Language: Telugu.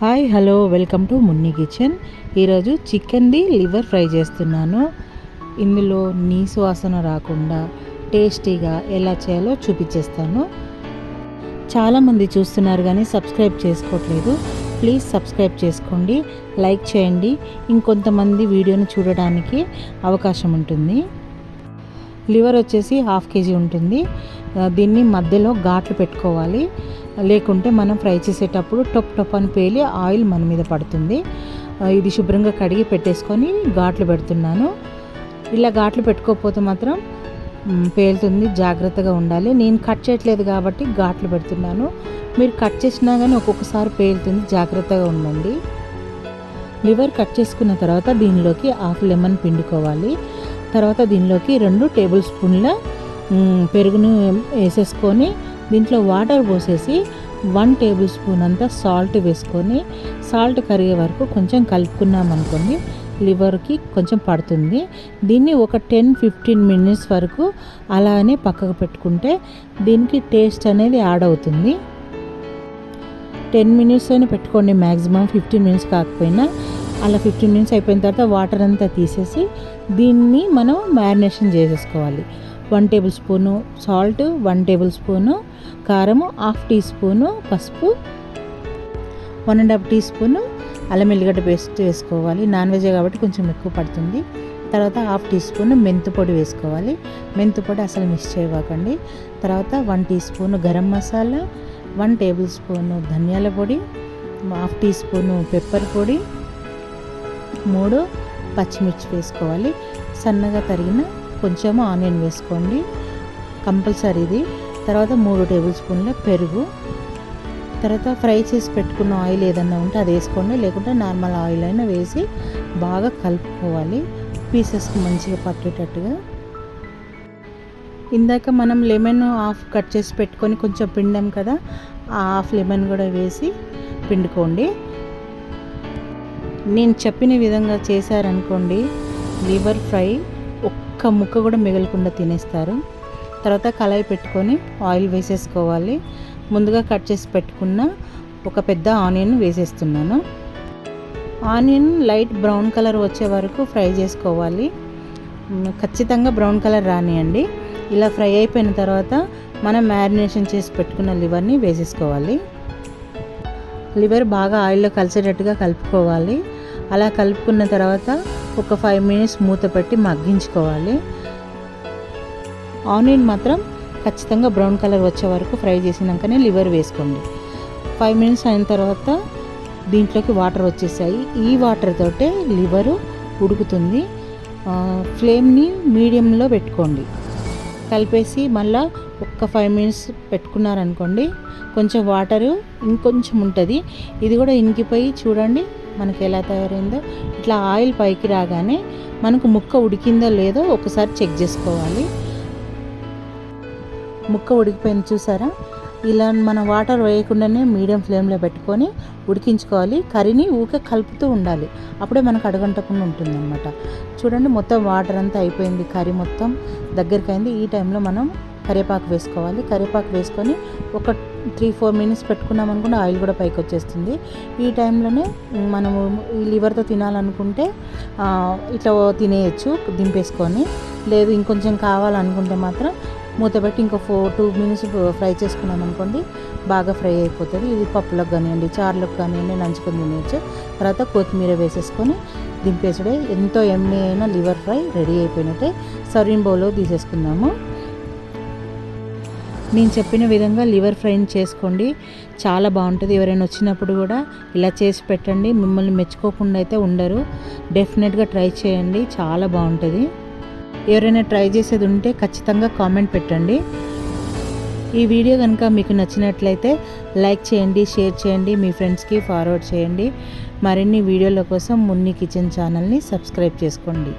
Hi hello welcome to Munni kitchen. ఈరోజు చికెన్ది లివర్ ఫ్రై చేస్తున్నాను. ఇందులో నీ వాసన రాకుండా టేస్టీగా ఎలా చేయాలో చూపించేస్తాను. చాలామంది చూస్తున్నారు కానీ సబ్స్క్రైబ్ చేసుకోవట్లేదు. ప్లీజ్ సబ్స్క్రైబ్ చేసుకోండి లైక్ చేయండి. ఇంకొంతమంది వీడియోని చూడడానికి అవకాశం ఉంటుంది. లివర్ వచ్చేసి హాఫ్ కేజీ ఉంటుంది. దీన్ని మధ్యలో ఘాట్లు పెట్టుకోవాలి. లేకుంటే మనం ఫ్రై చేసేటప్పుడు టొప్ టొప్ అని పేలి ఆయిల్ మన మీద పడుతుంది. ఇది శుభ్రంగా కడిగి పెట్టేసుకొని ఘాట్లు పెడుతున్నాను. ఇలా ఘాట్లు పెట్టుకోకపోతే మాత్రం పేలుతుంది. జాగ్రత్తగా ఉండాలి. నేను కట్ చేయట్లేదు కాబట్టి ఘాట్లు పెడుతున్నాను. మీరు కట్ చేసినా కానీ ఒక్కొక్కసారి పేలుతుంది. జాగ్రత్తగా ఉండండి. లివర్ కట్ చేసుకున్న తర్వాత దీనిలోకి హాఫ్ లెమన్ పిండుకోవాలి. తర్వాత దీనిలోకి రెండు టేబుల్ స్పూన్ల పెరుగును వేసేసుకొని దీంట్లో వాటర్ పోసేసి వన్ టేబుల్ స్పూన్ అంతా సాల్ట్ వేసుకొని సాల్ట్ కరిగే వరకు కొంచెం కలుపుకున్నాం అనుకోండి లివర్కి కొంచెం పడుతుంది. దీన్ని ఒక టెన్ ఫిఫ్టీన్ మినిట్స్ వరకు అలానే పక్కకు పెట్టుకుంటే దీనికి టేస్ట్ అనేది యాడ్ అవుతుంది. టెన్ మినిట్స్ అయినా పెట్టుకోండి మ్యాక్సిమం ఫిఫ్టీన్ మినిట్స్ కాకపోయినా. అలా ఫిఫ్టీన్ మినిట్స్ అయిపోయిన తర్వాత వాటర్ అంతా తీసేసి దీన్ని మనం మ్యారినేషన్ చేసేసుకోవాలి. One tablespoon salt one tablespoon కారము హాఫ్ టీ స్పూను పసుపు one and half tea spoon అల్లం ఎల్లిగడ్డ పేస్ట్ వేసుకోవాలి. నాన్ వెజ్ కాబట్టి కొంచెం ఎక్కువ పడుతుంది. తర్వాత హాఫ్ టీ స్పూన్ మెంతు పొడి వేసుకోవాలి. మెంతు పొడి అసలు మిక్స్ చేయకండి తర్వాత one teaspoon garam masala one tablespoon ధనియాల పొడి హాఫ్ టీ స్పూన్ పెప్పర్ పొడి మూడు పచ్చిమిర్చి వేసుకోవాలి. సన్నగా తరిగిన కొంచెం ఆనియన్ వేసుకోండి. కంపల్సరీ ఇది. తర్వాత మూడు టేబుల్ స్పూన్ల పెరుగు. తర్వాత ఫ్రై చేసి పెట్టుకున్న ఆయిల్ ఏదన్నా ఉంటే అది వేసుకోండి. లేకుంటే నార్మల్ ఆయిల్ అయినా వేసి బాగా కలుపుకోవాలి. పీసెస్కి మంచిగా పట్టేటట్టుగా. ఇందాక మనం లెమన్ హాఫ్ కట్ చేసి పెట్టుకొని కొంచెం పిండాం కదా ఆ హాఫ్ లెమన్ కూడా వేసి పిండుకోండి. నేను చెప్పిన విధంగా చేశారనుకోండి లివర్ ఫ్రై ఒక్క ముక్క కూడా మిగలకుండా తినేస్తారు. తర్వాత కళాయి పెట్టుకొని ఆయిల్ వేసేసుకోవాలి. ముందుగా కట్ చేసి పెట్టుకున్న ఒక పెద్ద ఆనియన్ వేసేస్తున్నాను. ఆనియన్ లైట్ బ్రౌన్ కలర్ వచ్చే వరకు ఫ్రై చేసుకోవాలి. ఖచ్చితంగా బ్రౌన్ కలర్ రానియండి. ఇలా ఫ్రై అయిపోయిన తర్వాత మనం మ్యారినేషన్ చేసి పెట్టుకున్న లివర్ని వేసేసుకోవాలి. లివర్ బాగా ఆయిల్లో కలిసేటట్టుగా కలుపుకోవాలి. అలా కలుపుకున్న తర్వాత ఒక ఫైవ్ మినిట్స్ మూత పెట్టి మగ్గించుకోవాలి. ఆనియన్ మాత్రం ఖచ్చితంగా బ్రౌన్ కలర్ వచ్చే వరకు ఫ్రై చేసినాకనే లివర్ వేసుకోండి. ఫైవ్ మినిట్స్ అయిన తర్వాత దీంట్లోకి వాటర్ వచ్చేసాయి. ఈ వాటర్ తోటే లివరు ఉడుకుతుంది. ఫ్లేమ్ని మీడియంలో పెట్టుకోండి. కలిపేసి మళ్ళీ ఒక్క ఫైవ్ మినిట్స్ పెట్టుకున్నారనుకోండి కొంచెం వాటరు ఇంకొంచెం ఉంటుంది. ఇది కూడా ఇంకిపోయి చూడండి మనకి ఎలా తయారైందో ఇట్లా ఆయిల్ పైకి రాగానే మనకు ముక్క ఉడికిందో లేదో ఒకసారి చెక్ చేసుకోవాలి. ముక్క ఉడికిపోయింది చూసారా? ఇలా మనం వాటర్ వేయకుండానే మీడియం ఫ్లేమ్లో పెట్టుకొని ఉడికించుకోవాలి. కర్రీని ఊకే కలుపుతూ ఉండాలి. అప్పుడే మనకు అడగంటకుండా ఉంటుంది అనమాట చూడండి మొత్తం వాటర్ అంతా అయిపోయింది కర్రీ మొత్తం. దగ్గరికి అయింది ఈ టైంలో మనం కరివేపాకు వేసుకోవాలి. కరివేపాకు వేసుకొని ఒక త్రీ ఫోర్ మినిట్స్ పెట్టుకున్నాం అనుకుంటే ఆయిల్ కూడా పైకి వచ్చేస్తుంది. ఈ టైంలోనే మనము ఈ లివర్తో తినాలనుకుంటే ఇట్లా తినేయచ్చు దింపేసుకొని. లేదు ఇంకొంచెం కావాలనుకుంటే మాత్రం మూత పెట్టి ఇంకో ఫోర్ టూ మినిట్స్ ఫ్రై చేసుకున్నాం అనుకోండి బాగా ఫ్రై అయిపోతుంది. ఇది పప్పులకు కానివ్వండి చారులకు కానివ్వండి నంచుకొని తినేయచ్చు. తర్వాత కొత్తిమీర వేసేసుకొని దింపేసుడే ఎంతో ఎమ్మె అయినా లివర్ ఫ్రై రెడీ అయిపోయినట్టే. సర్వింగ్ బౌల్లో తీసేసుకుందాము. నేను చెప్పిన విధంగా లివర్ ఫ్రైని చేసుకోండి. చాలా బాగుంటుంది. ఎవరైనా వచ్చినప్పుడు కూడా ఇలా చేసి పెట్టండి. మిమ్మల్ని మెచ్చుకోకుండా అయితే ఉండరు. డెఫినెట్గా ట్రై చేయండి. చాలా బాగుంటుంది. ఎవరైనా ట్రై చేసేది ఉంటే ఖచ్చితంగా కామెంట్ పెట్టండి. ఈ వీడియో కనుక మీకు నచ్చినట్లయితే లైక్ చేయండి షేర్ చేయండి మీ ఫ్రెండ్స్కి ఫార్వర్డ్ చేయండి. మరిన్ని వీడియోల కోసం మున్ని కిచెన్ ఛానల్ని సబ్స్క్రైబ్ చేసుకోండి.